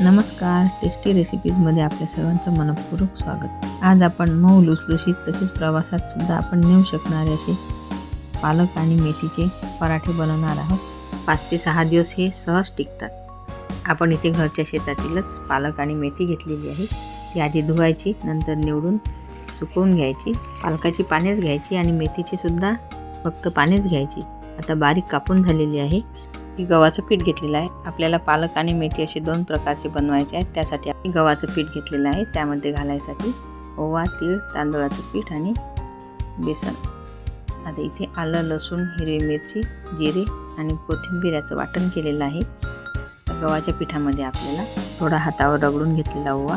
नमस्कार टेस्टी रेसिपीजमध्ये आपल्या सर्वांचं मनपूर्वक स्वागत. आज आपण मऊ लुसलुशीत तसेच प्रवासात सुद्धा आपण नेऊ शकणारे असे पालक आणि मेथीचे पराठे बनवणार आहोत. पाच ते सहा दिवस हे सहज टिकतात. आपण इथे घरच्या शेतातीलच पालक आणि मेथी घेतलेली आहे. ती आधी धुवायची नंतर निवडून सुकवून घ्यायची. पालकाची पानेच घ्यायची आणि मेथीची सुद्धा फक्त पानेच घ्यायची. आता बारीक कापून झालेली आहे. की गव्हाचं पीठ घेतलेलं आहे. आपल्याला पालक आणि मेथी असे दोन प्रकारचे बनवायचे आहेत. त्यासाठी आपण गव्हाचं पीठ घेतलेलं आहे. त्यामध्ये घालायसाठी ओवा तीळ तांदूळाचं पीठ आणि बेसन. आता इथे आलं लसूण हिरवी मिरची जिरे आणि कोथिंबीऱ्याचं वाटण केलेलं आहे. गव्हाच्या पिठामध्ये आपल्याला थोडा हातावर रगडून घेतलेला ओवा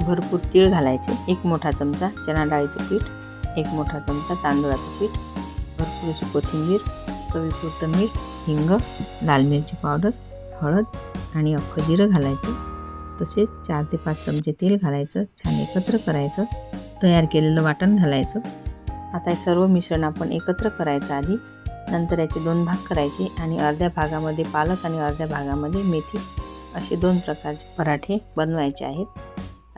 भरपूर तीळ घालायचे. एक मोठा चमचा चणा डाळीचं पीठ एक मोठा चमचा तांदूळाचं पीठ भरपूर अशी कोथिंबीर चवीपुरतं मीठ हिंग लाल मिरची पावडर हळद आणि अख्खं जिरं घालायचं. तसेच चार ते पाच चमचे तेल घालायचं छान एकत्र करायचं तयार केलेलं वाटण घालायचं. आता हे सर्व मिश्रण आपण एकत्र करायचं आधी नंतर याचे दोन भाग करायचे आणि अर्ध्या भागामध्ये पालक आणि अर्ध्या भागामध्ये मेथी असे दोन प्रकारचे पराठे बनवायचे आहेत.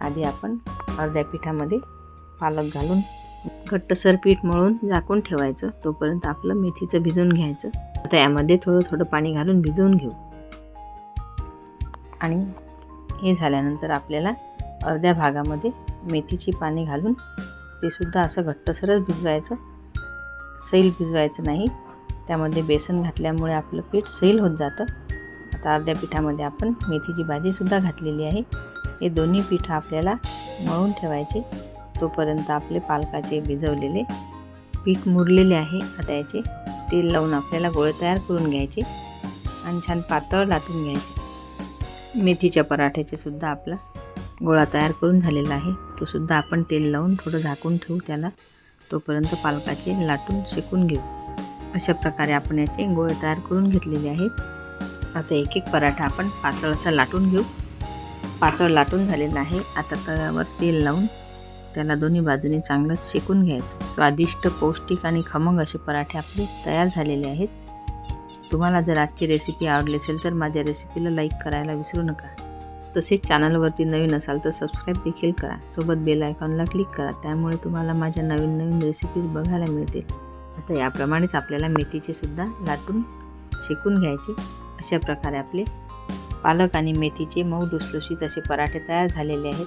आधी आपण अर्ध्या पिठामध्ये पालक घालून घट्टसर पीठ मळून झाकून ठेवायचं. तोपर्यंत आपलं मेथीचं भिजून घ्यायचं. आता यामध्ये थोडं थोडं पाणी घालून भिजवून घेऊ. आणि हे झाल्यानंतर आपल्याला अर्ध्या भागामध्ये मेथीची पाने घालून ते सुद्धा असं घट्टसरच भिजवायचं. सैल भिजवायचं नाही. त्यामध्ये बेसन घातल्यामुळे आपलं पीठ सैल होत जातं. आता अर्ध्या पिठामध्ये आपण मेथीची भाजीसुद्धा घातलेली आहे. हे दोन्ही पिठं आपल्याला मळून ठेवायचे. तोपर्यंत आपले पालकाचे भिजवलेले पीठ मुरलेले आहे. आता याचे तेल लावून आपल्याला गोळे तयार करून घ्यायचे आणि छान पातळ लाटून घ्यायचे. मेथीच्या पराठ्याचे सुद्धा आपला गोळा तयार करून झालेला आहे. तो सुद्धा आपण तेल लावून थोडं झाकून ठेवू त्याला. तोपर्यंत पालकाचे लाटून शेकून घेऊ. अशा प्रकारे आपण याचे गोळे तयार करून घेतलेले आहेत. आता एक एक पराठा आपण पातळ असा लाटून घेऊ. पातळ लाटून झालेला आहे. आता तव्यावर तेल लावून त्याला दोन्ही बाजूने चांगलंच शेकून घ्यायचं. स्वादिष्ट पौष्टिक आणि खमंग असे पराठे आपले तयार झालेले आहेत. तुम्हाला जर आजची रेसिपी आवडली असेल तर माझ्या रेसिपीला लाईक करायला विसरू नका. तसेच चॅनलवरती नवीन असाल तर सबस्क्राईब देखील करा. सोबत बेल आयकॉनला क्लिक करा. त्यामुळे तुम्हाला माझ्या नवीन नवीन रेसिपीज बघायला मिळतील. आता याप्रमाणेच आपल्याला मेथीचे सुद्धा लाटून शेकून घ्यायचे. अशा प्रकारे आपले पालक आणि मेथीचे मऊ लुसलुशीत असे पराठे तयार झालेले आहेत.